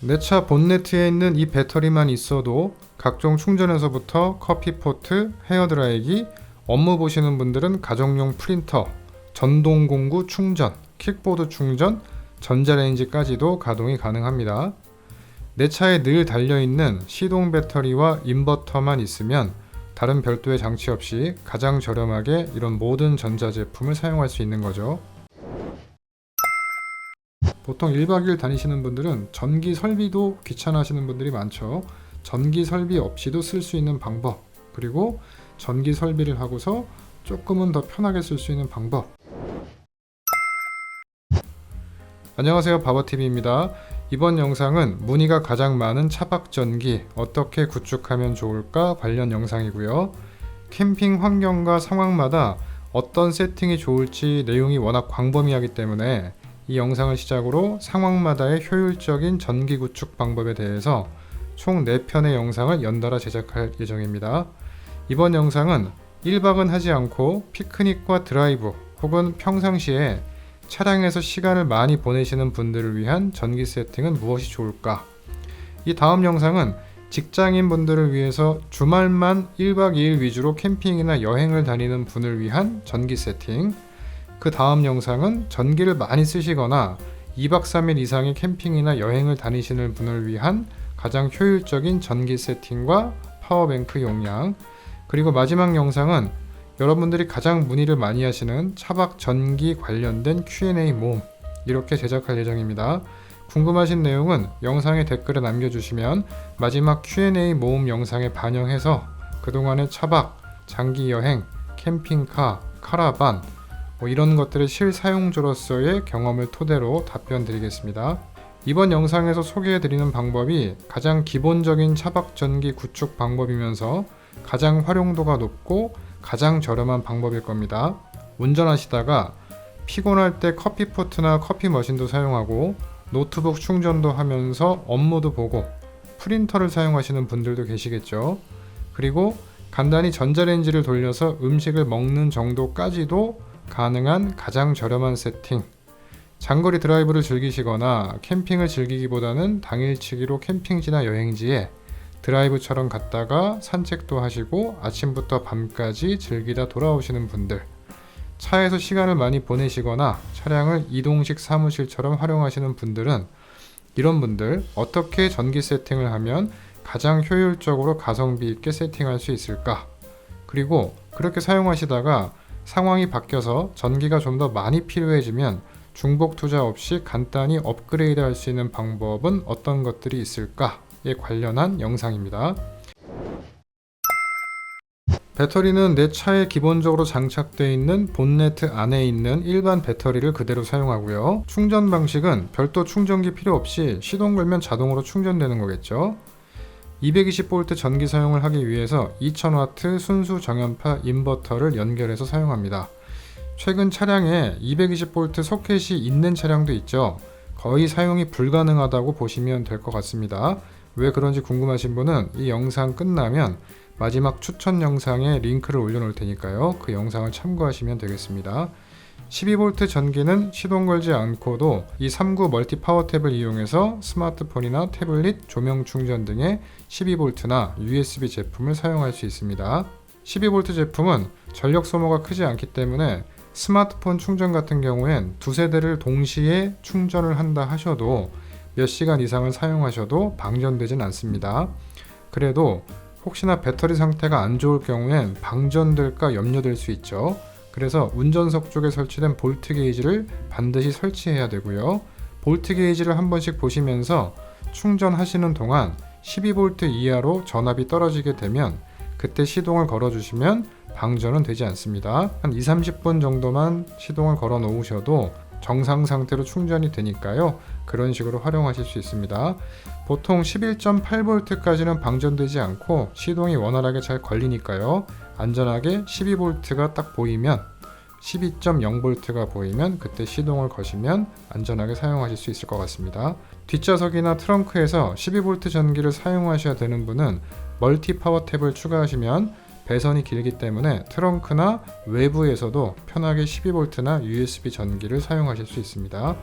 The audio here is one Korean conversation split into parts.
내 차 본네트에 있는 이 배터리만 있어도 각종 충전에서부터 커피포트, 헤어드라이기, 업무 보시는 분들은 가정용 프린터, 전동 공구 충전, 킥보드 충전, 전자레인지까지도 가동이 가능합니다. 내 차에 늘 달려있는 시동 배터리와 인버터만 있으면 다른 별도의 장치 없이 가장 저렴하게 이런 모든 전자제품을 사용할 수 있는 거죠. 보통 1박 2일 다니시는 분들은 전기 설비도 귀찮아하시는 분들이 많죠. 전기 설비 없이도 쓸 수 있는 방법, 그리고 전기 설비를 하고서 조금은 더 편하게 쓸 수 있는 방법. 안녕하세요. 바버TV입니다. 이번 영상은 문의가 가장 많은 차박 전기 어떻게 구축하면 좋을까 관련 영상이고요. 캠핑 환경과 상황마다 어떤 세팅이 좋을지 내용이 워낙 광범위하기 때문에 이 영상을 시작으로 상황마다의 효율적인 전기 구축 방법에 대해서 총 4편의 영상을 연달아 제작할 예정입니다. 이번 영상은 1박은 하지 않고 피크닉과 드라이브 혹은 평상시에 차량에서 시간을 많이 보내시는 분들을 위한 전기 세팅은 무엇이 좋을까? 이 다음 영상은 직장인 분들을 위해서 주말만 1박 2일 위주로 캠핑이나 여행을 다니는 분을 위한 전기 세팅. 그 다음 영상은 전기를 많이 쓰시거나 2박 3일 이상의 캠핑이나 여행을 다니시는 분을 위한 가장 효율적인 전기 세팅과 파워뱅크 용량. 그리고 마지막 영상은 여러분들이 가장 문의를 많이 하시는 차박 전기 관련된 Q&A 모음 이렇게 제작할 예정입니다. 궁금하신 내용은 영상의 댓글에 남겨주시면 마지막 Q&A 모음 영상에 반영해서 그동안의 차박, 장기 여행, 캠핑카, 카라반 뭐 이런 것들의 실사용자로서의 경험을 토대로 답변 드리겠습니다. 이번 영상에서 소개해 드리는 방법이 가장 기본적인 차박 전기 구축 방법이면서 가장 활용도가 높고 가장 저렴한 방법일 겁니다. 운전하시다가 피곤할 때 커피포트나 커피 머신도 사용하고 노트북 충전도 하면서 업무도 보고 프린터를 사용하시는 분들도 계시겠죠. 그리고 간단히 전자레인지를 돌려서 음식을 먹는 정도까지도 가능한 가장 저렴한 세팅. 장거리 드라이브를 즐기시거나 캠핑을 즐기기보다는 당일치기로 캠핑지나 여행지에 드라이브처럼 갔다가 산책도 하시고 아침부터 밤까지 즐기다 돌아오시는 분들, 차에서 시간을 많이 보내시거나 차량을 이동식 사무실처럼 활용하시는 분들은 이런 분들 어떻게 전기 세팅을 하면 가장 효율적으로 가성비 있게 세팅할 수 있을까? 그리고 그렇게 사용하시다가 상황이 바뀌어서 전기가 좀 더 많이 필요해지면 중복 투자 없이 간단히 업그레이드 할 수 있는 방법은 어떤 것들이 있을까? 에 관련한 영상입니다. 배터리는 내 차에 기본적으로 장착되어 있는 본네트 안에 있는 일반 배터리를 그대로 사용하고요. 충전 방식은 별도 충전기 필요 없이 시동 걸면 자동으로 충전되는 거겠죠. 220V 전기 사용을 하기 위해서 2000W 순수 정연파 인버터를 연결해서 사용합니다. 최근 차량에 220V 소켓이 있는 차량도 있죠. 거의 사용이 불가능하다고 보시면 될 것 같습니다. 왜 그런지 궁금하신 분은 이 영상 끝나면 마지막 추천 영상에 링크를 올려놓을 테니까요. 그 영상을 참고하시면 되겠습니다. 12V 전기는 시동 걸지 않고도 이 3구 멀티 파워 탭을 이용해서 스마트폰이나 태블릿, 조명 충전 등의 12V나 USB 제품을 사용할 수 있습니다. 12V 제품은 전력 소모가 크지 않기 때문에 스마트폰 충전 같은 경우엔 두세 대를 동시에 충전을 한다 하셔도 몇 시간 이상을 사용하셔도 방전되진 않습니다. 그래도 혹시나 배터리 상태가 안 좋을 경우엔 방전될까 염려될 수 있죠. 그래서 운전석 쪽에 설치된 볼트 게이지를 반드시 설치해야 되고요. 볼트 게이지를 한 번씩 보시면서 충전하시는 동안 12V 이하로 전압이 떨어지게 되면 그때 시동을 걸어 주시면 방전은 되지 않습니다. 한 2, 30분 정도만 시동을 걸어 놓으셔도 정상 상태로 충전이 되니까요. 그런 식으로 활용하실 수 있습니다. 보통 11.8V까지는 방전되지 않고 시동이 원활하게 잘 걸리니까요. 안전하게 12V가 딱 보이면 12.0V가 보이면 그때 시동을 거시면 안전하게 사용하실 수 있을 것 같습니다. 뒷좌석이나 트렁크에서 12V 전기를 사용하셔야 되는 분은 멀티 파워 탭을 추가하시면 배선이 길기 때문에 트렁크나 외부에서도 편하게 12V나 USB 전기를 사용하실 수 있습니다.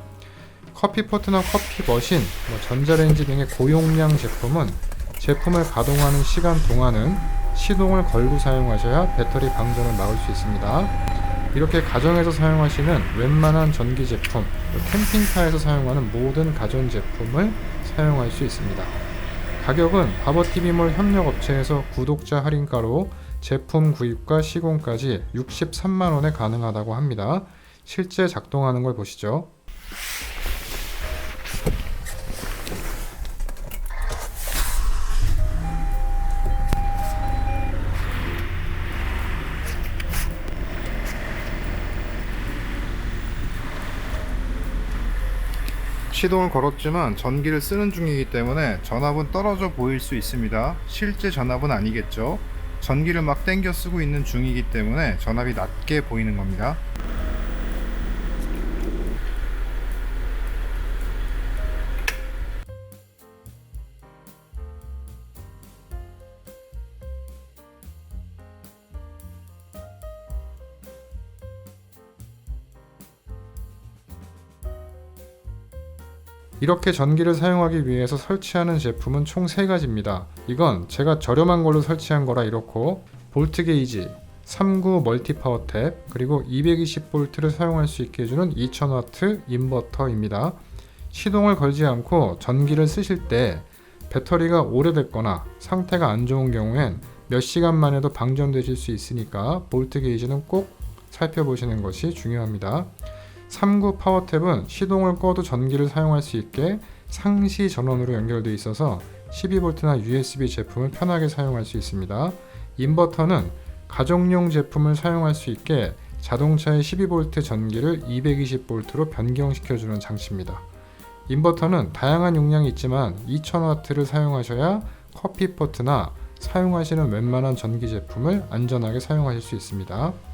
커피포트나 커피 머신, 뭐 전자레인지 등의 고용량 제품은 제품을 가동하는 시간 동안은 시동을 걸고 사용하셔야 배터리 방전을 막을 수 있습니다. 이렇게 가정에서 사용하시는 웬만한 전기 제품, 캠핑카에서 사용하는 모든 가전 제품을 사용할 수 있습니다. 가격은 바버TV몰 협력업체에서 구독자 할인가로 제품 구입과 시공까지 63만원에 가능하다고 합니다. 실제 작동하는 걸 보시죠. 시동을 걸었지만 전기를 쓰는 중이기 때문에 전압은 떨어져 보일 수 있습니다. 실제 전압은 아니겠죠. 전기를 막 땡겨 쓰고 있는 중이기 때문에 전압이 낮게 보이는 겁니다. 이렇게 전기를 사용하기 위해서 설치하는 제품은 총 3가지입니다. 이건 제가 저렴한 걸로 설치한 거라 이렇고 볼트 게이지, 39 멀티 파워 탭, 그리고 220V를 사용할 수 있게 해주는 2000W 인버터입니다. 시동을 걸지 않고 전기를 쓰실 때 배터리가 오래됐거나 상태가 안 좋은 경우엔 몇 시간만 해도 방전되실 수 있으니까 볼트 게이지는 꼭 살펴보시는 것이 중요합니다. 39 파워탭은 시동을 꺼도 전기를 사용할 수 있게 상시 전원으로 연결되어 있어서 12V나 USB 제품을 편하게 사용할 수 있습니다. 인버터는 가정용 제품을 사용할 수 있게 자동차의 12V 전기를 220V로 변경시켜주는 장치입니다. 인버터는 다양한 용량이 있지만 2000W를 사용하셔야 커피포트나 사용하시는 웬만한 전기 제품을 안전하게 사용하실 수 있습니다.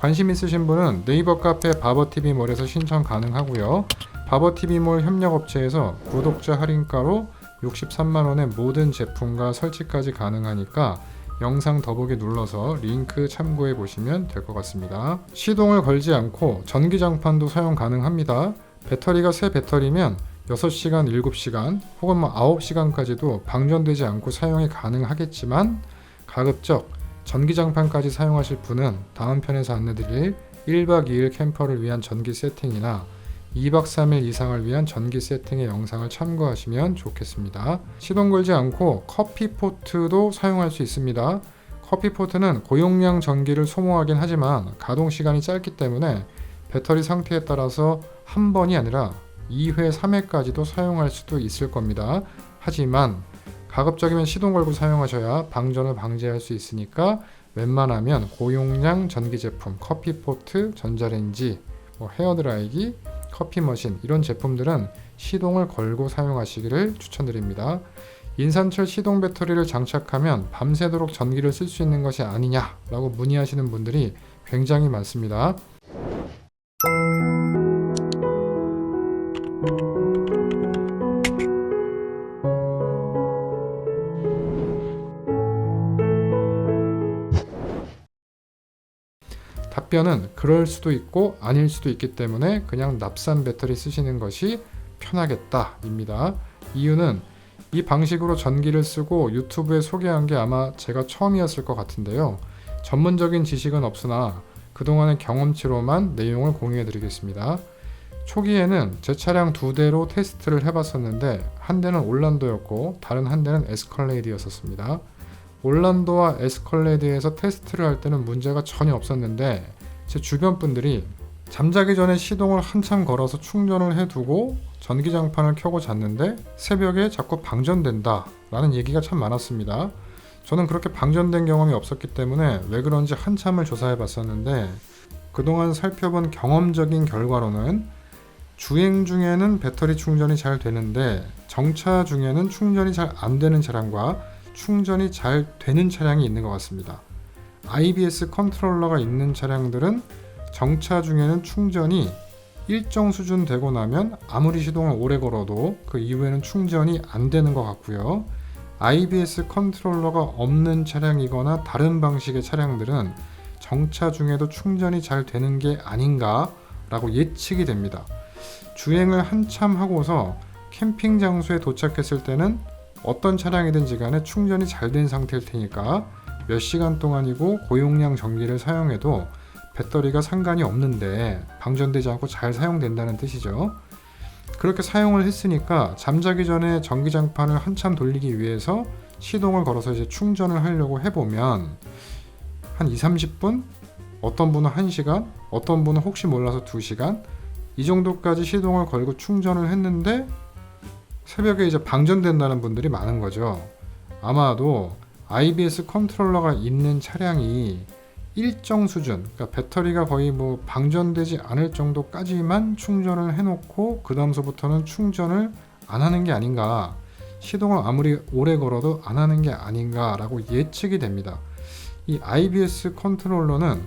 관심 있으신 분은 네이버 카페 바버TV몰에서 신청 가능하고요. 바버TV몰 협력업체에서 구독자 할인가로 63만원의 모든 제품과 설치까지 가능하니까 영상 더보기 눌러서 링크 참고해 보시면 될 것 같습니다. 시동을 걸지 않고 전기장판도 사용 가능합니다. 배터리가 새 배터리면 6시간, 7시간 혹은 뭐 9시간까지도 방전되지 않고 사용이 가능하겠지만 가급적 전기장판까지 사용하실 분은 다음 편에서 안내드릴 1박 2일 캠퍼를 위한 전기 세팅이나 2박 3일 이상을 위한 전기 세팅의 영상을 참고하시면 좋겠습니다. 시동 걸지 않고 커피포트도 사용할 수 있습니다. 커피포트는 고용량 전기를 소모하긴 하지만 가동 시간이 짧기 때문에 배터리 상태에 따라서 한 번이 아니라 2회, 3회까지도 사용할 수도 있을 겁니다. 하지만 가급적이면 시동 걸고 사용하셔야 방전을 방지할 수 있으니까 웬만하면 고용량 전기 제품, 커피 포트, 전자레인지, 뭐 헤어드라이기, 커피 머신 이런 제품들은 시동을 걸고 사용하시기를 추천드립니다. 인산철 시동 배터리를 장착하면 밤새도록 전기를 쓸 수 있는 것이 아니냐라고 문의하시는 분들이 굉장히 많습니다. 답변은 그럴 수도 있고 아닐 수도 있기 때문에 그냥 납산 배터리 쓰시는 것이 편하겠다입니다. 이유는 이 방식으로 전기를 쓰고 유튜브에 소개한 게 아마 제가 처음이었을 것 같은데요. 전문적인 지식은 없으나 그동안의 경험치로만 내용을 공유해 드리겠습니다. 초기에는 제 차량 두 대로 테스트를 해봤었는데 한 대는 올란도였고 다른 한 대는 에스컬레이드였었습니다. 올란도와 에스컬레이드에서 테스트를 할 때는 문제가 전혀 없었는데 제 주변 분들이 잠자기 전에 시동을 한참 걸어서 충전을 해두고 전기장판을 켜고 잤는데 새벽에 자꾸 방전된다 라는 얘기가 참 많았습니다. 저는 그렇게 방전된 경험이 없었기 때문에 왜 그런지 한참을 조사해 봤었는데 그동안 살펴본 경험적인 결과로는 주행 중에는 배터리 충전이 잘 되는데 정차 중에는 충전이 잘 안 되는 차량과 충전이 잘 되는 차량이 있는 것 같습니다. IBS 컨트롤러가 있는 차량들은 정차 중에는 충전이 일정 수준 되고 나면 아무리 시동을 오래 걸어도 그 이후에는 충전이 안 되는 것 같고요. IBS 컨트롤러가 없는 차량이거나 다른 방식의 차량들은 정차 중에도 충전이 잘 되는 게 아닌가라고 예측이 됩니다. 주행을 한참 하고서 캠핑 장소에 도착했을 때는 어떤 차량이든지 간에 충전이 잘 된 상태일 테니까 몇 시간 동안이고 고용량 전기를 사용해도 배터리가 상관이 없는데 방전되지 않고 잘 사용된다는 뜻이죠. 그렇게 사용을 했으니까 잠자기 전에 전기장판을 한참 돌리기 위해서 시동을 걸어서 이제 충전을 하려고 해보면 한 2, 30분? 어떤 분은 1시간? 어떤 분은 혹시 몰라서 2시간? 이 정도까지 시동을 걸고 충전을 했는데 새벽에 이제 방전된다는 분들이 많은 거죠. 아마도 IBS 컨트롤러가 있는 차량이 일정 수준, 그러니까 배터리가 거의 뭐 방전되지 않을 정도까지만 충전을 해놓고 그 다음서부터는 충전을 안 하는 게 아닌가, 시동을 아무리 오래 걸어도 안 하는 게 아닌가라고 예측이 됩니다. 이 IBS 컨트롤러는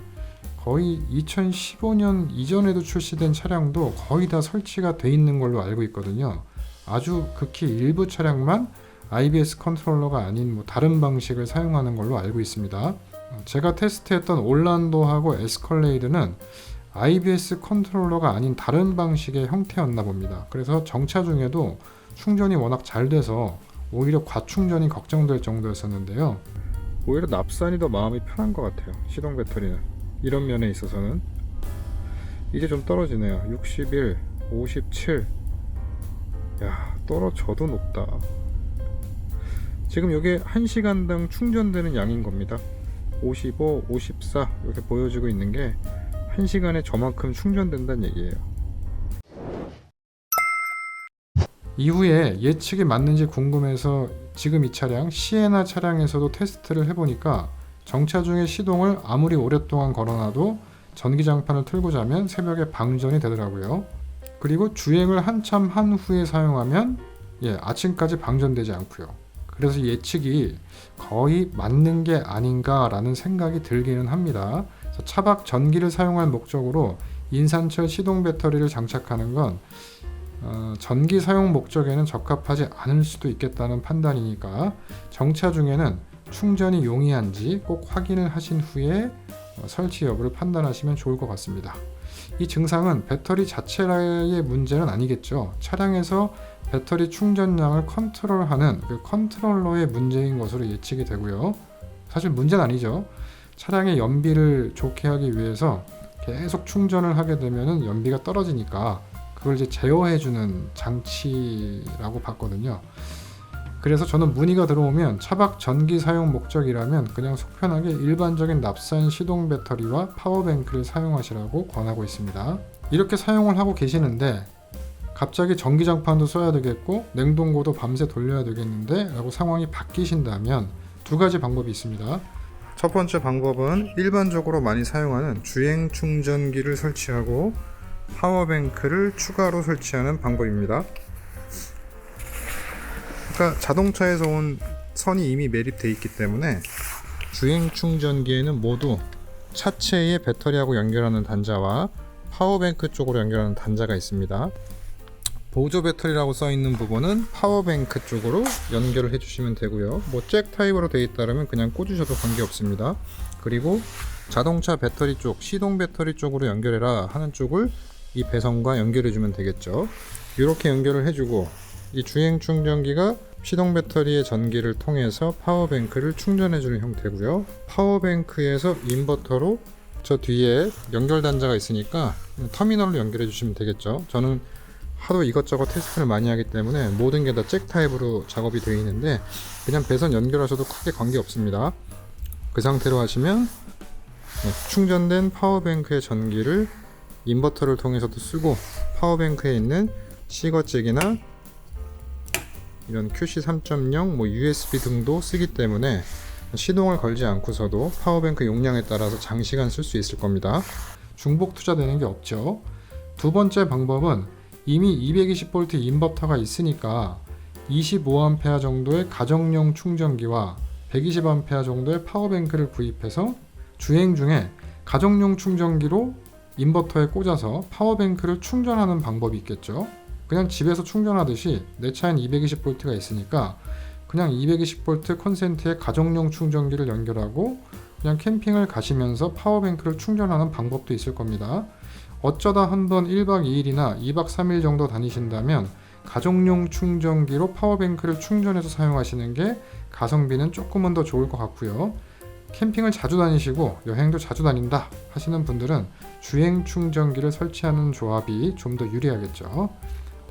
거의 2015년 이전에도 출시된 차량도 거의 다 설치가 돼 있는 걸로 알고 있거든요. 아주 극히 일부 차량만 IBS 컨트롤러가 아닌 뭐 다른 방식을 사용하는 걸로 알고 있습니다. 제가 테스트했던 올란도하고 에스컬레이드는 IBS 컨트롤러가 아닌 다른 방식의 형태였나 봅니다. 그래서 정차 중에도 충전이 워낙 잘 돼서 오히려 과충전이 걱정될 정도였었는데요. 오히려 납산이 더 마음이 편한 것 같아요. 시동 배터리는 이런 면에 있어서는 이제 좀 떨어지네요. 61, 57. 야 떨어져도 높다. 지금 이게 1시간당 충전되는 양인 겁니다. 55, 54 이렇게 보여지고 있는 게 1시간에 저만큼 충전된다는 얘기예요. 이후에 예측이 맞는지 궁금해서 지금 이 차량 시에나 차량에서도 테스트를 해보니까 정차 중에 시동을 아무리 오랫동안 걸어놔도 전기장판을 틀고 자면 새벽에 방전이 되더라고요. 그리고 주행을 한참 한 후에 사용하면 예, 아침까지 방전되지 않고요. 그래서 예측이 거의 맞는 게 아닌가라는 생각이 들기는 합니다. 차박 전기를 사용할 목적으로 인산철 시동 배터리를 장착하는 건 어, 전기 사용 목적에는 적합하지 않을 수도 있겠다는 판단이니까 정차 중에는 충전이 용이한지 꼭 확인을 하신 후에 어, 설치 여부를 판단하시면 좋을 것 같습니다. 이 증상은 배터리 자체의 문제는 아니겠죠. 차량에서 배터리 충전량을 컨트롤하는 그 컨트롤러의 문제인 것으로 예측이 되고요. 사실 문제는 아니죠. 차량의 연비를 좋게 하기 위해서 계속 충전을 하게 되면 연비가 떨어지니까 그걸 이제 제어해주는 장치라고 봤거든요. 그래서 저는 문의가 들어오면 차박 전기 사용 목적이라면 그냥 속편하게 일반적인 납산 시동 배터리와 파워뱅크를 사용하시라고 권하고 있습니다. 이렇게 사용을 하고 계시는데 갑자기 전기장판도 써야 되겠고 냉동고도 밤새 돌려야 되겠는데 라고 상황이 바뀌신다면 두 가지 방법이 있습니다. 첫 번째 방법은 일반적으로 많이 사용하는 주행 충전기를 설치하고 파워뱅크를 추가로 설치하는 방법입니다. 그러니까 자동차에서 온 선이 이미 매립되어 있기 때문에 주행 충전기에는 모두 차체의 배터리하고 연결하는 단자와 파워뱅크 쪽으로 연결하는 단자가 있습니다. 보조 배터리라고 써 있는 부분은 파워뱅크 쪽으로 연결을 해주시면 되고요. 뭐 잭 타입으로 되어 있다면 그냥 꽂으셔도 관계 없습니다. 그리고 자동차 배터리 쪽, 시동 배터리 쪽으로 연결해라 하는 쪽을 이 배선과 연결해주면 되겠죠. 이렇게 연결을 해주고 이 주행 충전기가 시동 배터리의 전기를 통해서 파워뱅크를 충전해 주는 형태고요. 파워뱅크에서 인버터로 저 뒤에 연결 단자가 있으니까 터미널로 연결해 주시면 되겠죠. 저는 하도 이것저것 테스트를 많이 하기 때문에 모든 게 다 잭 타입으로 작업이 되어 있는데 그냥 배선 연결하셔도 크게 관계 없습니다. 그 상태로 하시면 네, 충전된 파워뱅크의 전기를 인버터를 통해서도 쓰고 파워뱅크에 있는 시거잭이나 이런 QC 3.0, 뭐 USB 등도 쓰기 때문에 시동을 걸지 않고서도 파워뱅크 용량에 따라서 장시간 쓸 수 있을 겁니다. 중복 투자되는 게 없죠. 두 번째 방법은 이미 220V 인버터가 있으니까 25A 정도의 가정용 충전기와 120A 정도의 파워뱅크를 구입해서 주행 중에 가정용 충전기로 인버터에 꽂아서 파워뱅크를 충전하는 방법이 있겠죠. 그냥 집에서 충전하듯이 내 차엔 220V가 있으니까 그냥 220V 콘센트에 가정용 충전기를 연결하고 그냥 캠핑을 가시면서 파워뱅크를 충전하는 방법도 있을 겁니다. 어쩌다 한번 1박 2일이나 2박 3일 정도 다니신다면 가정용 충전기로 파워뱅크를 충전해서 사용하시는 게 가성비는 조금은 더 좋을 것 같고요. 캠핑을 자주 다니시고 여행도 자주 다닌다 하시는 분들은 주행 충전기를 설치하는 조합이 좀 더 유리하겠죠.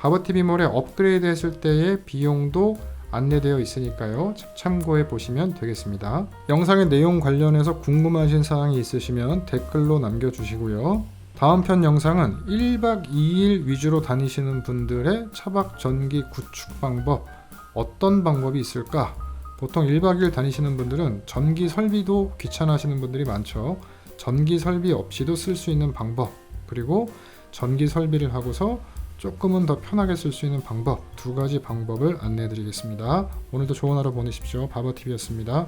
바버TV몰에 업그레이드 했을 때의 비용도 안내되어 있으니까요. 참고해 보시면 되겠습니다. 영상의 내용 관련해서 궁금하신 사항이 있으시면 댓글로 남겨주시고요. 다음 편 영상은 1박 2일 위주로 다니시는 분들의 차박 전기 구축 방법 어떤 방법이 있을까? 보통 1박 2일 다니시는 분들은 전기 설비도 귀찮아하시는 분들이 많죠. 전기 설비 없이도 쓸 수 있는 방법 그리고 전기 설비를 하고서 조금은 더 편하게 쓸 수 있는 방법 두 가지 방법을 안내해 드리겠습니다. 오늘도 좋은 하루 보내십시오. 바버TV였습니다.